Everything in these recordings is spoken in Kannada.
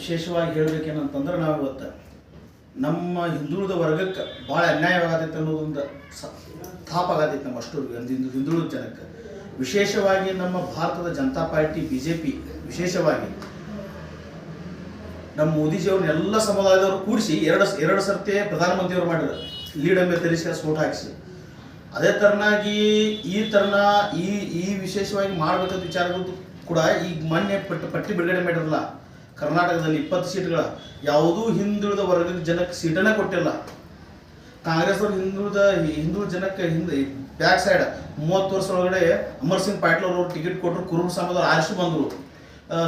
ವಿಶೇಷವಾಗಿ ಹೇಳಬೇಕೇನಂತಂದ್ರೆ ನಾವು ಇವತ್ತು ನಮ್ಮ ಹಿಂದುಳಿದ ವರ್ಗಕ್ಕೆ ಭಾಳ ಅನ್ಯಾಯವಾಗತೈತೆ ಅನ್ನೋದೊಂದು ಸ ತಾಪ ಆಗತ್ತೈತೆ ನಮ್ಮ ಅಷ್ಟು ಹಿಂದು, ಹಿಂದುಳಿದ ಜನಕ್ಕೆ. ವಿಶೇಷವಾಗಿ ನಮ್ಮ ಭಾರತದ Janata party B J P ವಿಶೇಷವಾಗಿ ನಮ್ಮ ಮೋದಿಜಿಯವ್ರನ್ನ ಎಲ್ಲ ಸಮುದಾಯದವರು ಕೂಡಿಸಿ ಎರಡು ಎರಡು ಸರ್ತಿ ಪ್ರಧಾನಮಂತ್ರಿಯವರು ಮಾಡಿದ್ರು. ಲೀಡ್ ಮೇಲೆ ತರಿಸಿ ಸ್ಫೋಟ ಹಾಕಿಸಿ. ಅದೇ ತರನಾಗಿ ಈ ತರನ, ಈ ಈ ವಿಶೇಷವಾಗಿ ಮಾಡಬೇಕಂತ ವಿಚಾರಗಳು ಕೂಡ ಈಗ ಮೊನ್ನೆ ಪಟ್ಟಿ ಪಟ್ಟಿ ಬಿಡುಗಡೆ ಮಾಡಿರಲ್ಲ ಕರ್ನಾಟಕದಲ್ಲಿ ಇಪ್ಪತ್ತು ಸೀಟ್ಗಳ ಯಾವುದೂ ಹಿಂದುಳಿದ ವರ್ಗದ ಜನಕ್ಕೆ ಸೀಟನ್ನೇ ಕೊಟ್ಟಿಲ್ಲ. ಕಾಂಗ್ರೆಸ್ ಅವ್ರು ಹಿಂದುಳಿದ ಹಿಂದುಳಿದ ಜನಕ್ಕೆ ಹಿಂದೆ ಬ್ಯಾಕ್ ಸೈಡ್ ಮೂವತ್ತು ವರ್ಷ ಒಳಗಡೆ ಅಮರ್ ಸಿಂಗ್ ಪಾಟೀಲ್ ಅವರು ಟಿಕೆಟ್ ಕೊಟ್ಟರು, ಕುರುಬ ಸಮಾಜದವ್ರು ಆರಿಸಿ ಬಂದರು.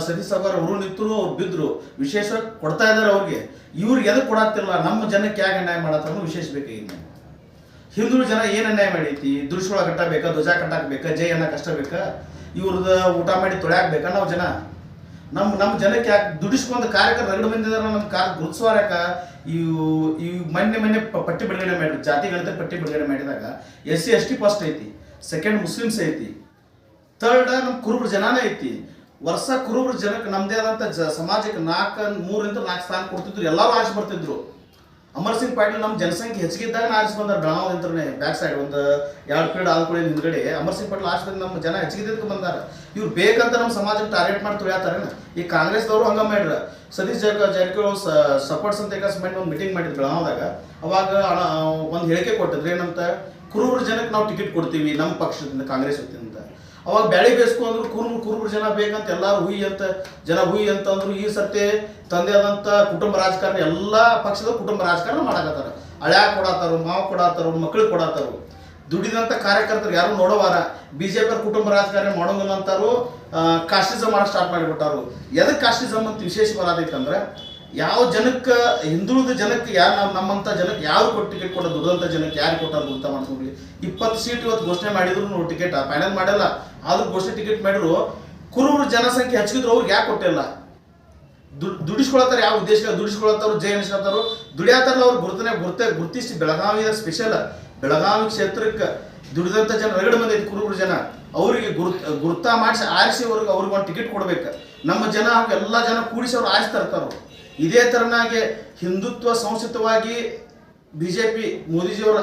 ಸತೀಶ್ ಸಾಗರ್ ಅವರು ನಿಂತರು, ಅವ್ರು ಬಿದ್ದರು ವಿಶೇಷ ಕೊಡ್ತಾ ಇದ್ದಾರೆ ಅವ್ರಿಗೆ. ಇವ್ರಿಗೆ ಎದಕ್ಕೆ ಕೊಡತ್ತಿಲ್ಲ ನಮ್ಮ ಜನಕ್ಕೆ ಯಾಕೆ ಅನ್ಯಾಯ ಮಾಡತ್ತ ವಿಶೇಷ ವಿಶೇಷ ಬೇಕಾಗಿದೆ ಹಿಂದುಳಿದ ಜನ ಏನು ಅನ್ಯಾಯ ಮಾಡೈತಿ? ದುರ್ಶುಳ ಕಟ್ಟಬೇಕಾ ಧ್ವಜ ಕಟ್ಟಾಕ್ಬೇಕಾ? ಜೈ ಅನ್ನ ಕಷ್ಟ ಬೇಕಾ? ಇವ್ರದ್ದು ಊಟ ಮಾಡಿ ತೊಳ್ಯಾಕ್ಬೇಕಾ ನಾವು ಜನ? ನಮ್ಮ ನಮ್ಮ ಜನಕ್ಕೆ ಯಾಕೆ ದುಡಿಸ್ಕೊಂಡು ಕಾರ್ಯಕರ್ತ ರಗಡ ಬಂದಿದಾರ ನಮ್ಮ ಕಾರ್ ಗುರುತ್ಸ್ವಾರಕ ಇವು ಈ ಮೊನ್ನೆ ಮೊನ್ನೆ ಪಟ್ಟಿ ಬಿಡುಗಡೆ ಮಾಡಿ, ಜಾತಿ ಗಣಿತ ಪಟ್ಟಿ ಬಿಡುಗಡೆ ಮಾಡಿದಾಗ S C, S T first ಐತಿ ಸೆಕೆಂಡ್ ಮುಸ್ಲಿಮ್ಸ್ ಐತಿ ಥರ್ಡ್ ನಮ್ಮ ಕುರುಬ್ರ ಜನಾನೇ ಐತಿ, ವರ್ಷ ಕುರುಬ್ರ ಜನಕ್ಕೆ ನಮ್ಮದೇ ಆದಂಥ ಜ, ಸಮಾಜಕ್ಕೆ ನಾಲ್ಕು ಮೂರಿಂದ ನಾಲ್ಕು ಸ್ಥಾನ ಕೊಡ್ತಿದ್ರು, ಎಲ್ಲರೂ ಆಶೆ ಬರ್ತಿದ್ರು ಅಮರ್ ಸಿಂಗ್ ಪಾಟೀಲ್ ನಮ್ಮ ಜನಸಂಖ್ಯೆ ಹೆಚ್ಚಿಗೆ ಇದ್ದಾಗ ಆರಿಸಿ ಬಂದಾರ ಬೆಳಗಾವಿಂತ್ರನೇ ಬ್ಯಾಕ್ ಸೈಡ್ ಒಂದು ಎರಡು ಪೀರಿಯಡ್ ಆದ್ಕೊಳ್ಳಿ ಹಿಂದ್ಗಡೆ ಅಮರ್ ಸಿಂಗ್ ಪಾಟೀಲ್ ಆರಿಸಿ ಬಂದು ನಮ್ಮ ಜನ ಹೆಚ್ಚಿಗೆ ಬಂದಾರ. ಇವ್ರು ಬೇಕಂತ ನಮ್ಮ ಸಮಾಜಕ್ಕೆ ಟಾರ್ಗೆಟ್ ಮಾಡಿ ತುಳಿಯಾತಾರೇನ? ಈ ಕಾಂಗ್ರೆಸ್ದವರು ಹಂಗ ಮಾಡ್ರ ಸತೀಶ್ ಜಗ ಜಾರಕಿಹೊಳಿ ಸಪೋರ್ಟ್ಸ್ ಅಂತ ಮಾಡಿ ಒಂದು ಮೀಟಿಂಗ್ ಮಾಡಿದ್ರು ಬೆಳಗಾವದಾಗ ಅವಾಗ ಒಂದು ಹೇಳಿಕೆ ಕೊಟ್ಟಿದ್ರು ಏನಂತ, ಕುರುಬ್ರ ಜನಕ್ಕೆ ನಾವು ಟಿಕೆಟ್ ಕೊಡ್ತೀವಿ ನಮ್ಮ ಪಕ್ಷದಿಂದ, ಕಾಂಗ್ರೆಸ್ ವತಿಯಿಂದ. ಅವಾಗ ಬ್ಯಾಳಿ ಅಂದ್ರೆ ಕುರುಬರು ಕುರುಬರು ಜನ ಬೇಕಂತ ಎಲ್ಲಾರು ಹುಯಿ ಅಂತ, ಜನ ಹುಯಿ ಅಂತ ಅಂದ್ರು ಈ ಸರ್ತಿ ತಂದೆ ಆದಂತ ಕುಟುಂಬ ರಾಜಕಾರಣ, ಎಲ್ಲ ಪಕ್ಷದ ಕುಟುಂಬ ರಾಜಕಾರಣ ಮಾಡಾಕತ್ತಾರ. ಹಳ್ಯಾಗ ಕೊಡತ್ತಾರು ಮಾವ ಕೊಡತ್ತಾರು ಮಕ್ಳಿಗೆ ಕೊಡತ್ತಾರು ದುಡಿದಂತ ಕಾರ್ಯಕರ್ತರು ಯಾರು ನೋಡೋವಾರ ಬಿಜೆಪಿ ಕುಟುಂಬ ರಾಜಕಾರಣ ಮಾಡೋಂಗಿಲ್ಲ ಅಂತಾರು ಕಾಸ್ಟಿಸಮ್ ಮಾಡಕ್ ಸ್ಟಾರ್ಟ್ ಮಾಡಿಬಿಟ್ಟಾರು. ಎದಕ್ಕೆ ಕಾಸ್ಟಿಸಮ್ ಅಂತ ವಿಶೇಷ ಬರತೈತೆ ಅಂದ್ರೆ ಯಾವ ಜನಕ್ಕೆ, ಹಿಂದುಳಿದ ಜನಕ್ಕೆ ಯಾರು ನಾವು ನಮ್ಮಂಥ ಜನಕ್ಕೆ ಯಾರು ಕೊಟ್ಟು ಟಿಕೆಟ್ ಕೊಡೋದು? ದುಡ್ದಂಥ ಜನಕ್ಕೆ ಯಾರು ಕೊಟ್ಟಾರ ಗುರುತ ಮಾಡ್ಕೊಂಡ್ಬಿಡಿ. ಇಪ್ಪತ್ತು ಸೀಟ್ ಇವತ್ತು ಘೋಷಣೆ ಮಾಡಿದ್ರು ಟಿಕೆಟ್ ಫೈನಲ್ ಮಾಡಲ್ಲ. ಆದ್ರೂ ಘೋಷಣೆ ಟಿಕೆಟ್ ಮಾಡಿದ್ರು, ಕುರುಬರು ಜನಸಂಖ್ಯೆ ಹೆಚ್ಚಿದ್ರು ಅವ್ರಿಗೆ ಯಾಕೆ ಕೊಟ್ಟಿಲ್ಲ ದುಡ್, ದುಡಿಸ್ಕೊಳತ್ತಾರ ಯಾವ ಉದ್ದೇಶ ದುಡಿಸ್ಕೊಳ್ತಾರೋ ಜೈ ಅನಿಸ್ಕೊತಾರು ದುಡಿಯತ್ತಾರಲ್ಲ ಅವ್ರು, ಗುರ್ತನೆ ಗುರ್ತೆ, ಗುರ್ತಿಸಿ ಬೆಳಗಾವಿಯ ಸ್ಪೆಷಲ್ ಬೆಳಗಾವಿ ಕ್ಷೇತ್ರಕ್ಕೆ ದುಡಿದಂಥ ಜನ ರಗಡ ಮಂದಿ ಕುರುಬರು ಜನ. ಅವರಿಗೆ ಗುರುತ ಗುರುತ ಮಾಡಿಸಿ ಆರಿಸಿ ಅವ್ರಿಗೆ ಅವ್ರಿಗೆ ಒಂದು ಟಿಕೆಟ್ ಕೊಡ್ಬೇಕು. ನಮ್ಮ ಜನ ಎಲ್ಲ ಜನ ಕೂಡಿಸಿ ಅವ್ರು ಆರಿಸಿ ತರ್ತಾರ ಇದೇ ತರನಾಗಿ ಹಿಂದುತ್ವ ಸಂಸ್ಥಿತವಾಗಿ ಬಿ ಜೆ ಪಿ ಮೋದಿಜಿಯವರ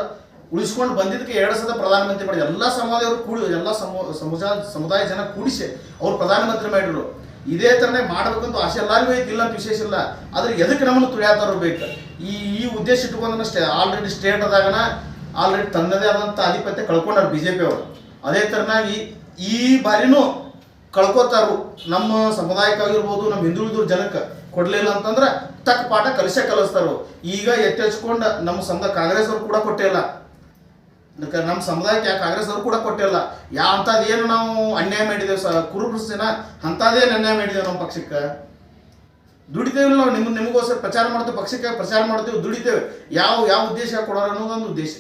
ಉಳಿಸ್ಕೊಂಡು ಬಂದಿದ್ದಕ್ಕೆ ಎರಡು ಸಲ ಪ್ರಧಾನಮಂತ್ರಿ ಮಾಡಿ ಎಲ್ಲ ಸಮಾಜವರು ಕೂಡಿ, ಎಲ್ಲ ಸಮು ಸಮುದಾಯ ಸಮುದಾಯ ಜನ ಕೂಡಿಸಿ ಅವ್ರು ಪ್ರಧಾನಮಂತ್ರಿ ಮಾಡಿದ್ರು. ಇದೇ ಥರನೇ ಮಾಡಬೇಕಂತ ಆಸೆ ಎಲ್ಲರಿಗೂ ಐತಿ, ಇಲ್ಲ ಅಂತ ವಿಶೇಷ ಇಲ್ಲ. ಆದ್ರೆ ಎದಕ್ಕೆ ನಮ್ಮನ್ನು ತುಳಿಯಾತಾರ ಬೇಕು? ಈ ಈ ಉದ್ದೇಶ ಇಟ್ಕೊಂಡ ಸ್ಟೇ ಆಲ್ರೆಡಿ ಸ್ಟೇಟ್ ಆದಾಗನ ಆಲ್ರೆಡಿ ತನ್ನದೇ ಆದಂಥ ಆಧಿಪತ್ಯ ಕಳ್ಕೊಂಡಾರ ಬಿ ಜೆ ಪಿ ಅವರು. ಅದೇ ಥರನಾಗಿ ಈ ಬಾರಿನೂ ಕಳ್ಕೊತಾರು ನಮ್ಮ ಸಮುದಾಯಕ್ಕಾಗಿರ್ಬೋದು ನಮ್ಮ ಹಿಂದುಳಿದ ಜನಕ್ಕೆ. ಕೊಡ್ಲಿಲ್ಲ ಅಂತಂದ್ರೆ ತಕ್ಕ ಪಾಠ ಕಲಿಸೇ ಕಲಿಸ್ತಾರು ಈಗ ಎತ್ತೆಚ್ಕೊಂಡು ನಮ್ಮ ಸಮುದಾಯ ಕಾಂಗ್ರೆಸ್ ಅವ್ರು ಕೂಡ ಕೊಟ್ಟಿಲ್ಲ. ನಮ್ಮ ಸಮುದಾಯಕ್ಕೆ ಯಾಕೆ ಕಾಂಗ್ರೆಸ್ ಅವರು ಕೂಡ ಕೊಟ್ಟಿಲ್ಲ? ಯಾವ ಅಂಥದ್ದು ಏನು ನಾವು ಅನ್ಯಾಯ ಮಾಡಿದ್ದೇವೆ ಸ ಕುರುಬರು ಜನ ಅಂಥದ್ದೇನು ಅನ್ಯಾಯ ಮಾಡಿದ್ದೇವೆ ನಮ್ಮ ಪಕ್ಷಕ್ಕೆ? ದುಡಿತೇವೆ ನಾವು ನಿಮ್ಗೆ ನಿಮಗೋಸ್ಕರ ಪ್ರಚಾರ ಮಾಡ್ತೇವೆ ಪಕ್ಷಕ್ಕೆ, ಪ್ರಚಾರ ಮಾಡ್ತೇವೆ ದುಡಿತೇವೆ. ಯಾವ ಯಾವ ಉದ್ದೇಶ ಕೊಡೋರು ಅನ್ನೋದೊಂದು ಉದ್ದೇಶ.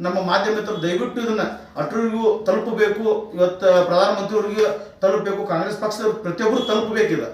ನಮ್ಮ ಮಾಧ್ಯಮಿತರು ದಯವಿಟ್ಟು ಇದನ್ನು ಅಟರಿಗೂ ತಲುಪಬೇಕು. ಇವತ್ತು ಪ್ರಧಾನಮಂತ್ರಿಯವರಿಗೆ ತಲುಪಬೇಕು, ಕಾಂಗ್ರೆಸ್ ಪಕ್ಷದವ್ರು ಪ್ರತಿಯೊಬ್ಬರು ತಲುಪಬೇಕಿದೆ.